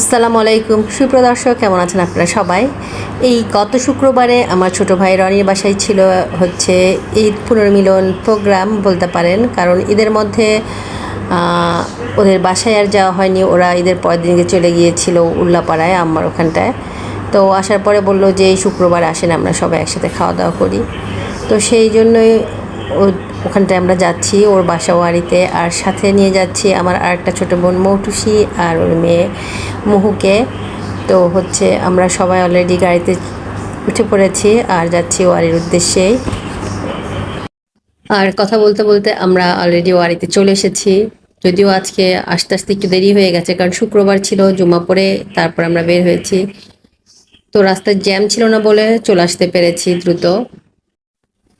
আসসালামু আলাইকুম। সুপ্রদর্শক কেমন আছেন আপনারা সবাই? এই গত শুক্রবারে আমার ছোট ভাই রনির বাসায় ছিল হচ্ছে ঈদ পুনর্মিলন প্রোগ্রাম বলতে পারেন, কারণ ঈদের মধ্যে ওদের বাসায় আর যাওয়া হয়নি। ওরা ঈদের পরের দিনকে চলে গিয়েছিল উল্লাপাড়ায় আমার ওখানটায়। তো আসার পরে বলল যে এই শুক্রবার আসেন, আমরা সবাই একসাথে খাওয়া দাওয়া করি। তো সেই জন্যই ওখানটায় আমরা যাচ্ছি, ওর বাসা বাড়িতে আর সাথে নিয়ে যাচ্ছি আমার আর একটা ছোটো বোন মৌটুসি আর ওর মেয়ে মুহুকে। তো হচ্ছে আমরা সবাই অলরেডি গাড়িতে উঠে পড়েছি আর যাচ্ছি ওয়ারির উদ্দেশ্যেই আর কথা বলতে বলতে আমরা অলরেডি ওয়ারিতে চলে এসেছি। যদিও আজকে আস্তে আস্তে একটু দেরি হয়ে গেছে, কারণ শুক্রবার ছিল জুমা পরে তারপর আমরা বের হয়েছি। তো রাস্তায় জ্যাম ছিল না বলে চলে আসতে পেরেছি দ্রুত।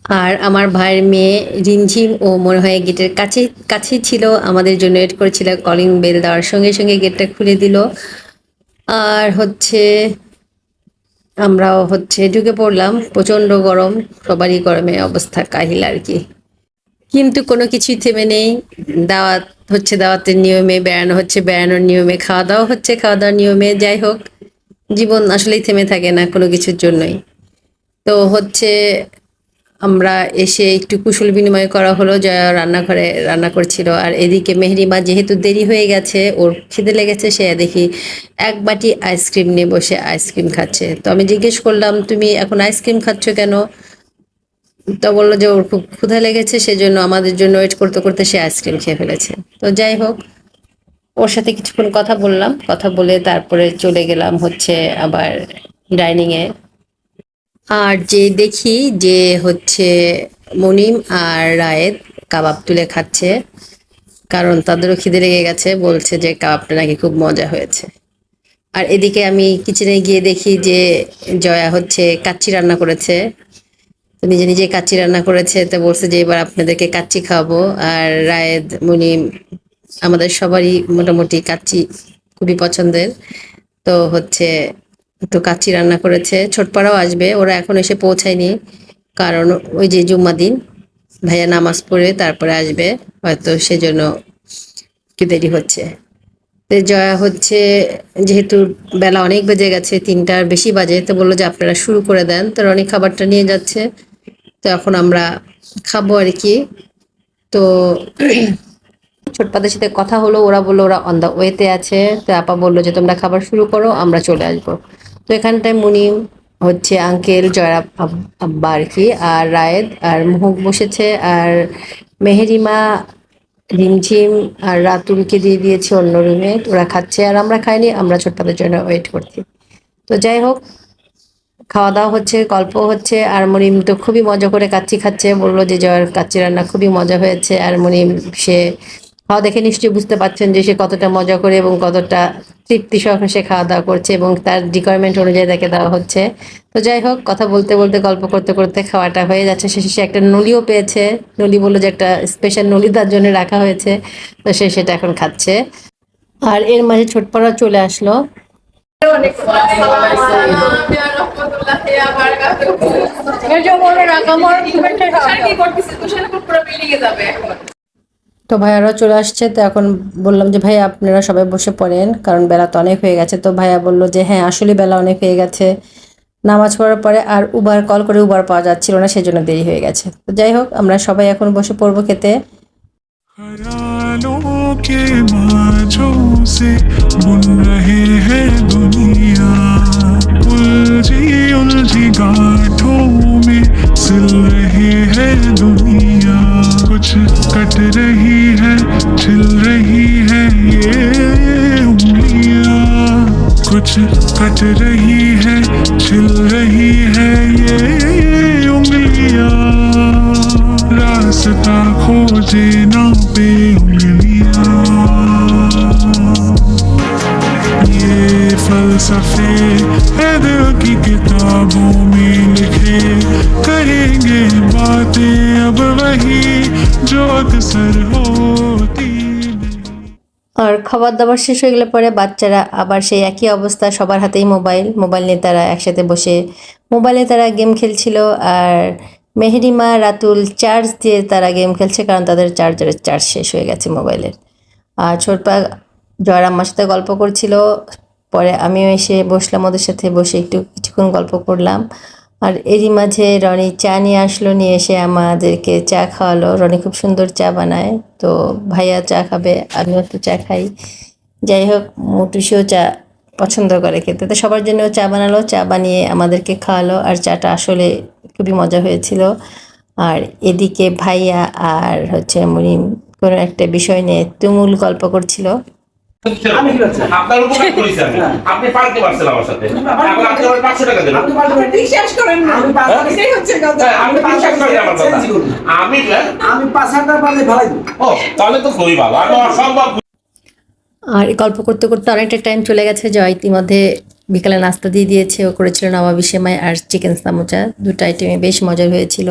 আর আমার ভাইয়ের মেয়ে রিমঝিম ও মনে হয় গেটের কাছে কাছেই ছিল। আমাদের জন্য ওয়েট করেছিল কলিং বেল দেওয়ার সঙ্গে সঙ্গে গেটটা খুলে দিল। আর হচ্ছে, আমরাও হচ্ছে ঢুকে পড়লাম। প্রচণ্ড গরম, সবারই গরমে অবস্থা কাহিল আর কি। কিন্তু কোনো কিছুই থেমে নেই। দাওয়াত হচ্ছে, দাওয়াতের নিয়মে বেড়ানো হচ্ছে, বেড়ানোর নিয়মে খাওয়া দাওয়া হচ্ছে, খাওয়া দাওয়ার নিয়মে যাই হোক। জীবন আসলেই থেমে থাকে না কোনো কিছুর জন্যই। তো হচ্ছে আমরা এসে একটু কুশল বিনিময় করা হলো, যা রান্নাঘরে রান্না করছিল। আর এদিকে মেহরিমা যেহেতু দেরি হয়ে গেছে, ওর খিদে লেগেছে, সে দেখি এক বাটি আইসক্রিম নিয়ে বসে আইসক্রিম খাচ্ছে। তো আমি জিজ্ঞেস করলাম, তুমি এখন আইসক্রিম খাচ্ছ কেন? তো বলল যে, ওর খুব ক্ষুধা লেগেছে, সেজন্য আমাদের জন্য ওয়েট করতে করতে সে আইসক্রিম খেয়ে ফেলেছে। তো যাই হোক, ওর সাথে কিছুক্ষণ কথা বললাম। কথা বলে তারপরে চলে গেলাম হচ্ছে আবার ডাইনিংয়ে। আর যে দেখি যে হচ্ছে মনিম আর রায়েদ কাবাব তুলে খাচ্ছে, কারণ তাদেরও খিদে লেগে গেছে, বলছে যে কাবাবটা নাকি খুব মজা হয়েছে। আর এদিকে আমি কিচেনে গিয়ে দেখি যে জয়া হচ্ছে কাচ্চি রান্না করেছে। তো নিজে নিজে কাচ্চি রান্না করেছে, তো বলছে যে এবার আপনাদেরকে কাচ্চি খাওয়াবো। আর রায়েদ, মনিম, আমাদের সবারই মোটামুটি কাচ্চি খুবই পছন্দের। তো হচ্ছে একটু কাচ্চি রান্না করেছে, ছোটপাড়াও আসবে, ওরা এখন এসে পৌঁছায়নি। কারণ ওই যে জুম্মা দিন, ভাইয়া নামাজ পড়ে তারপরে আসবে, হয়তো সেজন্য কি দেরি হচ্ছে। তো জয়া হচ্ছে, যেহেতু বেলা অনেক বেজে গেছে, তিনটার বেশি বাজে, তো বলল যে আপনারা শুরু করে দেন। তো অনেক খাবারটা নিয়ে যাচ্ছে, তো এখন আমরা খাব আর কি। তো ছোটপাদের সাথে কথা হলো, ওরা বলল ওরা অন দ্য ওয়েতে আছে, তো আপা বলল যে তোমরা খাবার শুরু করো, আমরা চলে আসব। তো এখানটায় মুনিম হচ্ছে আঙ্কেল জয়রাব আব- আব্বা আর কি, আর রায়েদ, আর মুহুক বসেছে, আর মেহেরিমা, রিমঝিম, আর রাতুলকে দিয়ে দিয়েছে অন্য রুমে ওরা খাচ্ছে, আর আমরা খাইনি, আমরা ছোট্টাদের জন্য ওয়েট করছি। তো যাই হোক খাওয়া দাওয়া হচ্ছে, গল্প হচ্ছে, আর মনিম তো খুবই মজা করে কাচ্চি খাচ্ছে। বলল যে জয়ের কাচ্চি রান্না খুবই মজা হয়েছে, আর মনিম সে, খাওয়া দেখে নিশ্চয়ই বুঝতে পারছেন যে সে কতটা মজা করে এবং কতটা তৃপ্তি সহকারে সে খাওয়া দাওয়া করছে এবং তার রিকোয়ারমেন্ট অনুযায়ী তাকে দেওয়া হচ্ছে। তো যাই হোক কথা বলতে বলতে গল্প করতে করতে খাওয়াটা হয়ে যাচ্ছে। শেষে সে একটা নলিও পেয়েছে। নলি বলল যে একটা স্পেশাল নলি তার জন্য রাখা হয়েছে। তো সে সেটা এখন খাচ্ছে। আর এর মাঝে ছোটপাড়া চলে আসলো। তো ভাইয়ারা চলে আসছে তো এখন বললাম যে ভাই আপনারা সবাই বসে পড়েন কারণ বেলা তো অনেক হয়ে গেছে তো ভাইয়া বললো যে হ্যাঁ আসলে বেলা অনেক হয়ে গেছে নামাজ পড়ার পরে আর উবার কল করে উবার পাওয়া যাচ্ছিল না সেজন্য দেরি হয়ে গেছে তো যাই হোক আমরা সবাই এখন বসে পড়বো খেতে ख्यालों के माझों से बुन रहे हैं दुनिया उलझी उलझी गांठों में सिल कट रही है, छिल रही है ये उंगलियाँ। रास्ता खोजे ना पे उंगलियाँ। ये फलसफे है दिल की किताबों में लिखे। करेंगे बातें अब वही जो अक्सर नहीं আর খাবার দাবার শেষ হয়ে গেলে পরে বাচ্চারা আবার সেই একই অবস্থা, সবার হাতেই মোবাইল। মোবাইল নিয়ে তারা একসাথে বসে, মোবাইলে তারা গেম খেলছিল। আর মেহেরিমা রাতুল চার্জ দিয়ে তারা গেম খেলছে কারণ তাদের চার্জারের চার্জ শেষ হয়ে গেছে মোবাইলের। আর ছোটপা জয়রাম্মার সাথে গল্প করছিল। পরে আমিও এসে বসলাম ওদের সাথে বসে একটু, কিছুক্ষণ গল্প করলাম। আর এরই মাঝে রনি চা নিয়ে আসলো, নিয়ে এসে আমাদেরকে চা খাওয়ালো। রনি খুব সুন্দর চা বানায়, তো ভাইয়া চা খাবে, আমিও তো চা খাই। যাই হোক, মুটুসিও চা পছন্দ করে খেতে। তো সবার জন্য চা বানালো, চা বানিয়ে আমাদেরকে খাওয়ালো, আর চাটা আসলে খুবই মজা হয়েছিল। আর এদিকে ভাইয়া আর হচ্ছে মুনিম কোনো একটা বিষয় নিয়ে তুমুল গল্প করছিল? আপনার উপকার করেছি আমি। আপনি পাল্টে পারছেন আমার সাথে। এখন আপনি আমার পাঁচশো টাকা দেবেন। আপনি পাল্টে পাল্টে- বিশ্বাস করেন আমি পাঁচ হাজার- এটাই হচ্ছে কথা। আপনি বিশ্বাস করেন আমার কথা। আমি আমি পাঁচ হাজার টাকা ভালাই ও তাহলে তো খুবই ভালো। আমি অসম্ভব আর গল্প করতে করতে অনেকটা টাইম চলে গেছে। জয় ইতিমধ্যে বিকালে নাস্তা দিয়ে দিয়েছে। ও করেছিল নবাবি সেমাই আর চিকেন সামোচা। দুটো আইটেমে বেশ মজার হয়েছিল।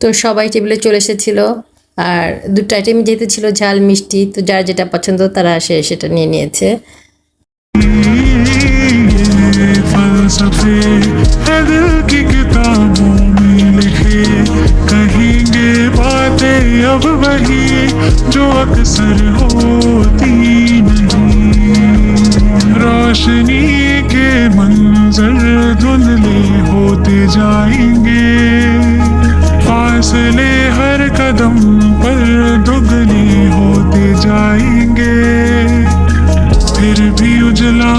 তো সবাই টেবিলে চলে এসেছিল। আর দুটো আইটেম যেহেতু ছিল ঝাল মিষ্টি তো যার যেটা পছন্দ তারা সে সেটা নিয়ে নিয়েছে ये फलसफे है दिल की किताबों में लिखे कहेंगे बातें अब वही जो अक्सर होती नहीं रोशनी के मंजर धुंधले होते जाएंगे जाएंगे फिर भी उजला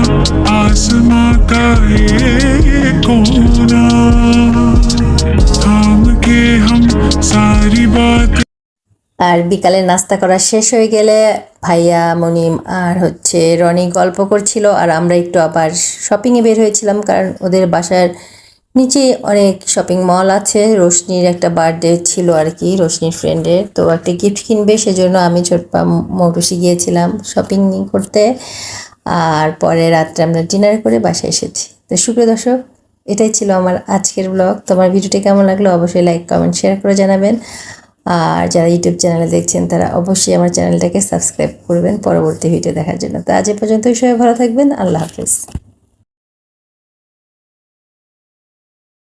आसमां का एक कोना थाम के हम सारी बात আর বিকালে নাস্তা করা শেষ হয়ে গেলে ভাইয়া মনিম আর হচ্ছে রনি গল্প করছিল আর আমরা একটু আবার শপিংয়ে বের হয়েছিলাম কারণ ওদের বাসার নিচে অনেক শপিং মল আছে। রোশনির একটা বার্থডে ছিল আর কি রোশনির ফ্রেন্ডের তো একটা গিফট কিনবে, সেজন্য আমি ছোটপা মৌটুসি গিয়েছিলাম শপিং করতে। আর পরে রাত্রে আমরা ডিনার করে বাসায় এসেছি। তো সুপ্রিয় দর্শক, এটাই ছিল আমার আজকের ব্লগ তোমার ভিডিওটি কেমন লাগল অবশ্যই লাইক কমেন্ট শেয়ার করে জানাবেন। আর যারা ইউটিউব চ্যানেলে দেখছেন, তারা অবশ্যই আমার চ্যানেলটাকে সাবস্ক্রাইব করবেন পরবর্তী ভিডিও দেখার জন্য। তো আজ এ পর্যন্তই, সবাই ভালো থাকবেন। আল্লাহ হাফেজ।